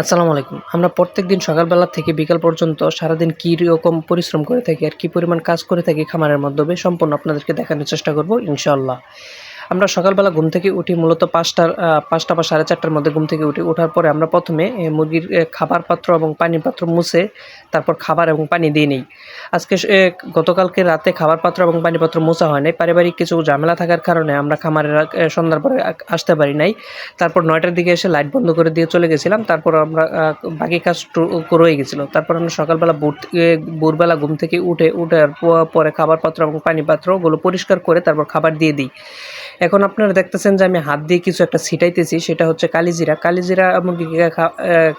আসসালামু আলাইকুম। আমরা প্রত্যেক দিন সকালবেলা থেকে বিকাল পর্যন্ত সারাদিন কী রকম পরিশ্রম করে থাকি আর কী পরিমাণ কাজ করে থাকি খামারের মাধ্যমে সম্পূর্ণ আপনাদেরকে দেখানোর চেষ্টা করব, ইনশাআল্লাহ। আমরা সকালবেলা ঘুম থেকে উঠি মূলত পাঁচটার পাঁচটা বা সাড়ে চারটার মধ্যে ঘুম থেকে উঠি। ওঠার পরে আমরা প্রথমে মুরগির খাবার পাত্র এবং পানি পাত্র মুছে তারপর খাবার এবং পানি দিয়ে নিই। আজকে গতকালকে রাতে খাবার পাত্র এবং পানি পাত্র মোছা হয় নাই। পারিবারিক কিছু ঝামেলা থাকার কারণে আমরা খামারের সন্ধ্যার পরে আসতে পারি নাই। তারপর নয়টার দিকে এসে লাইট বন্ধ করে দিয়ে চলে গেছিলাম। তারপর আমরা বাকি কাজ রয়ে গেছিল। তারপর আমরা সকালবেলা ভোরবেলা ঘুম থেকে উঠে, উঠার পরে খাবার পাত্র এবং পানি পাত্রগুলো পরিষ্কার করে তারপর খাবার দিয়ে দিই। এখন আপনারা দেখতেছেন যে আমি হাত দিয়ে কিছু একটা ছিটাইতেছি, সেটা হচ্ছে কালিজিরা। কালিজিরা মুরগিকে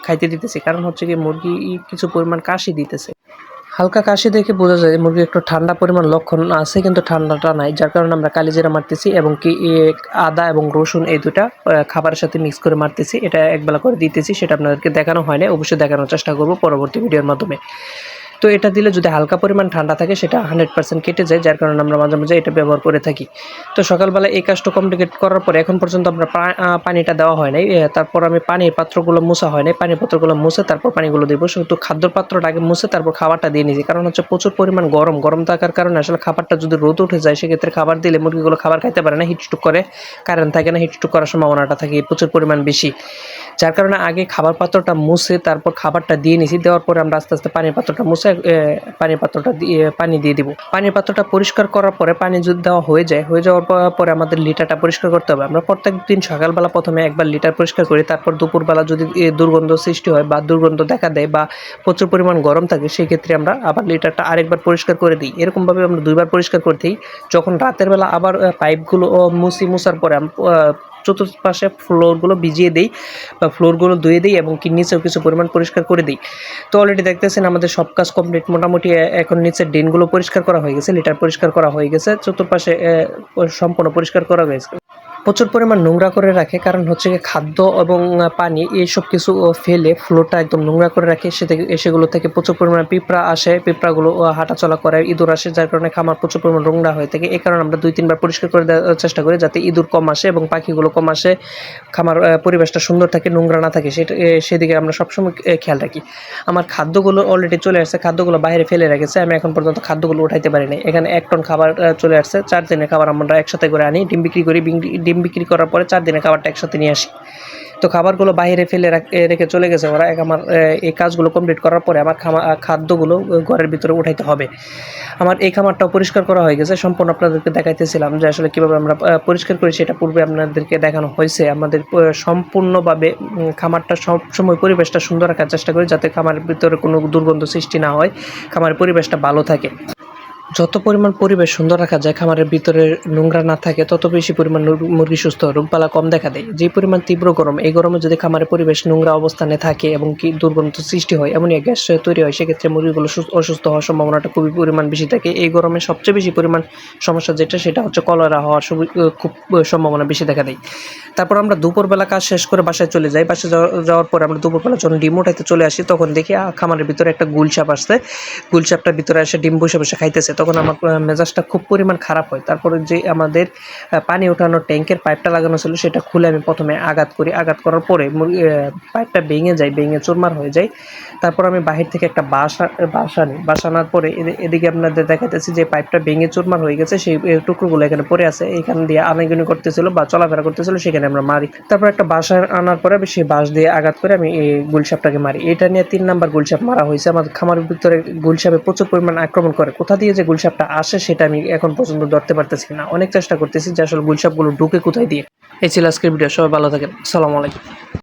খাইতে দিতেছি। কারণ হচ্ছে কি মুরগি কিছু পরিমাণ কাশি দিতেছে। হালকা কাশি দেখে বোঝা যায় মুরগি একটু ঠান্ডা পরিমাণ লক্ষণ আছে, কিন্তু ঠান্ডাটা নাই, যার কারণে আমরা কালিজিরা মারতেছি এবং কি আদা এবং রসুন এই দুটা খাবারের সাথে মিক্স করে মারতেছি। এটা একবেলা করে দিতেছি, সেটা আপনাদেরকে দেখানো হয় না অবশ্যই দেখানোর চেষ্টা করব পরবর্তী ভিডিওর মাধ্যমে। তো এটা দিলে যদি হালকা পরিমাণ ঠান্ডা থাকে, সেটা হান্ড্রেড পার্সেন্ট কেটে যায়, যার কারণে আমরা মাঝে মাঝে এটা ব্যবহার করে থাকি। তো সকালবেলা এই কাজটা কমপ্লিকেট করার পরে এখন পর্যন্ত আমরা পানিটা দেওয়া হয় নাই। তারপর আমি পানির পাত্রগুলো মোছা হয় নাই। পানির পাত্রগুলো মুছে তারপর পানিগুলো দেবো। শুধু খাদ্য পাত্রটা আগে মুছে তারপর খাবারটা দিয়ে নিয়েছি। কারণ হচ্ছে প্রচুর পরিমাণ গরম। গরম থাকার কারণে আসলে খাবারটা যদি রোদ উঠে যায়, সেক্ষেত্রে খাবার দিলে মুরগিগুলো খাবার খাইতে পারে না হিটস্ট্রোক করে। কারেন্ট থাকে না হিটস্ট্রোক করার সম্ভাবনাটা থাকে, প্রচুর পরিমাণ বেশি। যার কারণে আগে খাবার পাত্রটা মুছে, তারপর খাবারটা দিয়ে নিছি, দেওয়ার পরে আমরা আস্তে আস্তে পানির পাত্রটা মুছে পানির পাত্রটা দিয়ে, পানি দিয়ে দিব। পানির পাত্রটা পরিষ্কার করার পরে পানি যদি দেওয়া হয়ে যায়, হয়ে যাওয়ার পর- আমাদের লিটারটা পরিষ্কার করতে হবে। আমরা প্রত্যেক দিন সকালবেলা প্রথমে একবার লিটার পরিষ্কার করি, তারপর দুপুরবেলা যদি দুর্গন্ধ সৃষ্টি হয় বা দুর্গন্ধ দেখা দেয় বা প্রচুর পরিমাণ গরম থাকে সেই ক্ষেত্রে আমরা আবার লিটারটা আরেকবার পরিষ্কার করে দিই। এরকমভাবে আমরা দুইবার পরিষ্কার করে দিই। যখন রাতের বেলা আবার পাইপগুলো মুছি, মুছার পরে চতুর্পাশে ফ্লোরগুলো ভিজিয়ে দিই বা ফ্লোরগুলো ধুয়ে দিই এবং কি নিচেও কিছু পরিমাণ পরিষ্কার করে দিই। তো অলরেডি দেখতেছেন আমাদের সব কাজ কমপ্লিট মোটামুটি এখন নিচের ড্রেনগুলো পরিষ্কার করা হয়ে গেছে লিটার পরিষ্কার করা হয়ে গেছে, চতুর্পাশে সম্পূর্ণ পরিষ্কার করা হয়েছে প্রচুর পরিমাণ নোংরা করে রাখে কারণ হচ্ছে খাদ্য এবং পানি এইসব কিছু ফেলে ফ্লোরটা একদম নোংরা করে রাখে। সে থেকে সেগুলো থেকে প্রচুর পরিমাণ পিঁপড়া আসে পিঁপড়াগুলো হাঁটাচলা করে ইঁদুর আসে যার কারণে খামার প্রচুর পরিমাণ নোংরা হয়ে থাকে। এই কারণে আমরা দুই তিনবার পরিষ্কার করে দেওয়ার চেষ্টা করি যাতে ইঁদুর কম আসে এবং পাখিগুলো কম আসে। খামার পরিবেশটা সুন্দর থাকে নোংরা না থাকে সেটা সেদিকে আমরা সবসময় এ, খেয়াল রাখি। আমার খাদ্যগুলো অলরেডি চলে আসছে খাদ্যগুলো বাইরে ফেলে রেখেছে আমি এখন পর্যন্ত খাদ্যগুলো উঠাইতে পারি নাই এখানে এক টন খাবার চলে আসছে চার দিনের খাবার আমরা একসাথে করে আনি ডিম বিক্রি করি ডিম বিক্রি করার পরে চার দিনের খাবারটা একসাথে নিয়ে আসি। তো খাবারগুলো বাইরে ফেলে রাখ- চলে গেছে ওরা। আমার এই কাজগুলো কমপ্লিট করার পরে আমার খাদ্যগুলো ঘরের ভিতরে উঠাইতে হবে। আমার এই খামারটাও পরিষ্কার করা হয়ে গেছে। সম্পূর্ণ আপনাদেরকে দেখাইতেছিলাম যে আসলে কীভাবে আমরা পরিষ্কার করি সেটা পূর্বে আপনাদেরকে দেখানো হয়েছে। আমাদের সম্পূর্ণভাবে খামারটা সবসময় পরিবেশটা সুন্দর রাখার চেষ্টা করি যাতে খামারের ভিতরে কোনো দুর্গন্ধ সৃষ্টি না হয়। খামারের পরিবেশটা ভালো থাকে। যত পরিমাণ পরিবেশ সুন্দর রাখা যায়, খামারের ভিতরে নোংরা না থাকে, তত বেশি পরিমাণ মুরগি সুস্থ রোগপালা কম দেখা দেয়। যে পরিমাণ তীব্র গরম, এই গরমে যদি খামারের পরিবেশ নোংরা অবস্থানে থাকে এবং কি দুর্গন্ধ সৃষ্টি হয়, এমনই গ্যাস তৈরি হয়, সেক্ষেত্রে মুরগিগুলো সুস্থ- অসুস্থ হওয়ার সম্ভাবনাটা খুবই পরিমাণ বেশি থাকে। এই গরমে সবচেয়ে বেশি পরিমাণ সমস্যা যেটা, সেটা হচ্ছে কলেরা হওয়ার খুব সম্ভাবনা বেশি দেখা দেয়। তারপর আমরা দুপুরবেলা কাজ শেষ করে বাসায় চলে যাই। বাসায় যাওয়া- যাওয়ার পরে আমরা দুপুরবেলা যখন ডিম উঠাইতে চলে আসি, তখন দেখি খামারের ভিতরে একটা গুলসাপ আসছে। গুলসাপটার ভিতরে এসে ডিম বসে বসে খাইতেছে। তখন আমার মেজাজটা খুব পরিমাণ খারাপ হয়। তারপরে যে আমাদের পানি ওঠানোর ট্যাঙ্কের পাইপটা লাগানো ছিল, সেটা খুলে আমি প্রথমে আঘাত করি। আঘাত করার পরে পাইপটা ভেঙে যায়, ভেঙে চুরমার হয়ে যায়। তারপর আমি বাহির থেকে একটা আ- বাঁশ আনি। বাঁশ আনার পরে এদি- এদিকে আপনাদের দেখাইতেছি যে পাইপটা ভেঙে চুরমার হয়ে গেছে, সেই টুকরোগুলো এখানে পড়ে আছে। এখান দিয়ে আনাগুনি করতেছিল বা চলাফেরা করতেছিল, সেখানে আমরা মারি। তারপর একটা আ- আনার পরে আমি সেই বাঁশ দিয়ে আঘাত করে আমি এই গুলসাপটাকে মারি। এটা নিয়ে তিন নাম্বার গুলসাপ মারা হয়েছে। আমাদের খামারের ভিতরে গুলসাপে প্রচুর পরিমাণ আক্রমণ করে। কোথা দিয়ে যে গুলসাপটা আসে, সেটা আমি এখন পর্যন্ত ধরতে পারতেছি না। অনেক চেষ্টা করতেছি যে আসলে গুলসাপগুলো ঢুকে কোথায় দিয়ে। এই ছিল আজকের ভিডিও, সবাই ভালো থাকেন। আসসালামু আলাইকুম।